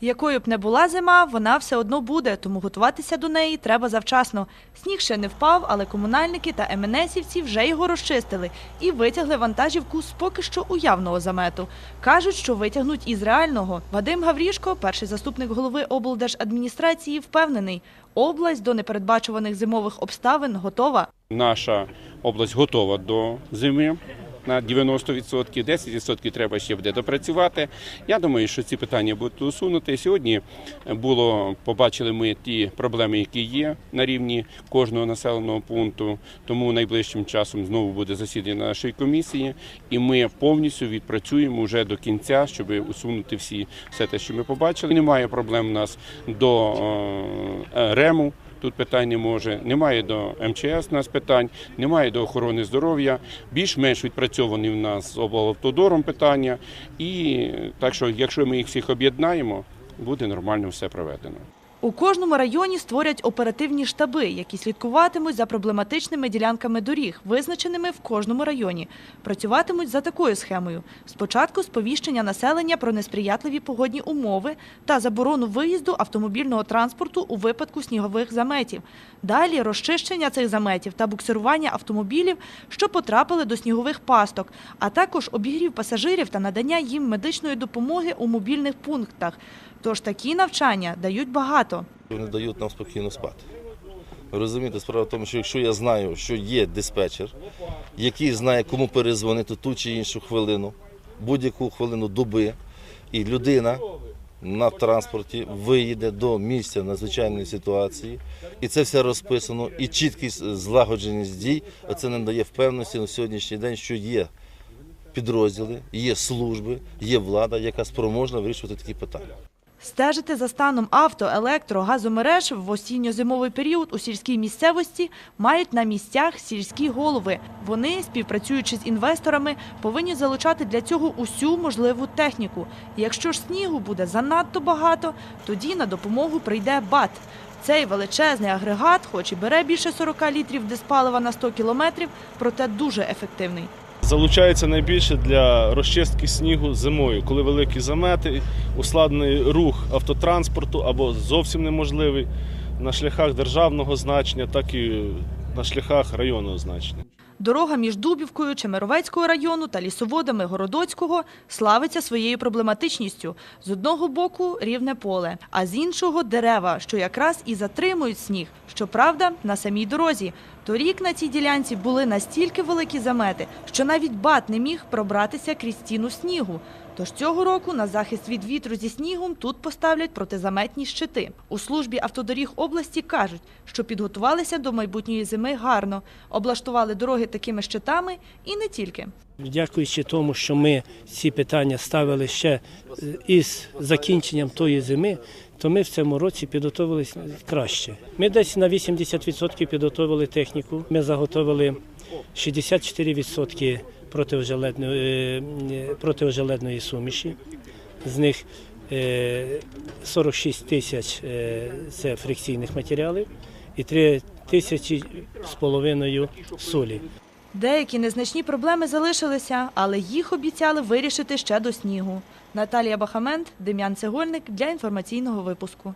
Якою б не була зима, вона все одно буде, тому готуватися до неї треба завчасно. Сніг ще не впав, але комунальники та МНСівці вже його розчистили і витягли вантажівку з поки що уявного замету. Кажуть, що витягнуть із реального. Вадим Гаврішко, перший заступник голови облдержадміністрації, впевнений, область до непередбачуваних зимових обставин готова. Наша область готова до зими на 90%, 10% треба ще буде допрацювати. Я думаю, що ці питання будуть усунути. Сьогодні було побачили ми ті проблеми, які є на рівні кожного населеного пункту. Тому найближчим часом знову буде засідання нашої комісії, і ми повністю відпрацюємо вже до кінця, щоб усунути всі все те, що ми побачили. Немає проблем у нас до е, РЕМу. Тут питань не може. Немає до МЧС нас питань, немає до охорони здоров'я. Більш-менш відпрацьовані в нас з облавтодором питання. І так що, якщо ми їх всіх об'єднаємо, буде нормально все проведено. У кожному районі створять оперативні штаби, які слідкуватимуть за проблематичними ділянками доріг, визначеними в кожному районі. Працюватимуть за такою схемою: спочатку сповіщення населення про несприятливі погодні умови та заборону виїзду автомобільного транспорту у випадку снігових заметів. Далі розчищення цих заметів та буксирування автомобілів, що потрапили до снігових пасток, а також обігрів пасажирів та надання їм медичної допомоги у мобільних пунктах. Тож такі навчання дають багато. Вони дають нам спокійно спати. Розумієте, справа в тому, що якщо я знаю, що є диспетчер, який знає, кому перезвонити ту чи іншу хвилину, будь-яку хвилину доби, і людина на транспорті виїде до місця надзвичайної ситуації, і це все розписано, і чіткість злагодженість дій, а це нам дає впевненості на сьогоднішній день, що є підрозділи, є служби, є влада, яка спроможна вирішувати такі питання. Стежити за станом авто, електро, газомереж в осінньо-зимовий період у сільській місцевості мають на місцях сільські голови. Вони, співпрацюючи з інвесторами, повинні залучати для цього усю можливу техніку. Якщо ж снігу буде занадто багато, тоді на допомогу прийде БАТ. Цей величезний агрегат, хоч і бере більше 40 літрів диспалива на 100 кілометрів, проте дуже ефективний. Залучається найбільше для розчистки снігу зимою, коли великі замети, ускладнений рух автотранспорту або зовсім неможливий на шляхах державного значення, так і на шляхах районного значення. Дорога між Дубівкою, Чемеровецького району та лісоводами Городоцького славиться своєю проблематичністю. З одного боку рівне поле, а з іншого дерева, що якраз і затримують сніг. Щоправда, на самій дорозі. Торік на цій ділянці були настільки великі замети, що навіть бат не міг пробратися крізь стіну снігу. Тож цього року на захист від вітру зі снігом тут поставлять протизаметні щити. У службі автодоріг області кажуть, що підготувалися до майбутньої зими гарно, облаштували дороги такими щитами і не тільки. Дякуючи тому, що ми ці питання ставили ще е, із закінченням тої зими, то ми в цьому році підготувалися краще. Ми десь на 80% підготовили техніку. Ми заготовили 64% протиожеледної, е, протиожеледної суміші. З них е, 46 тисяч е, це фрикційних матеріалів і 3 тисячі з половиною солі. Деякі незначні проблеми залишилися, але їх обіцяли вирішити ще до снігу. Наталія Бахамент, Дем'ян Цегольник для інформаційного випуску.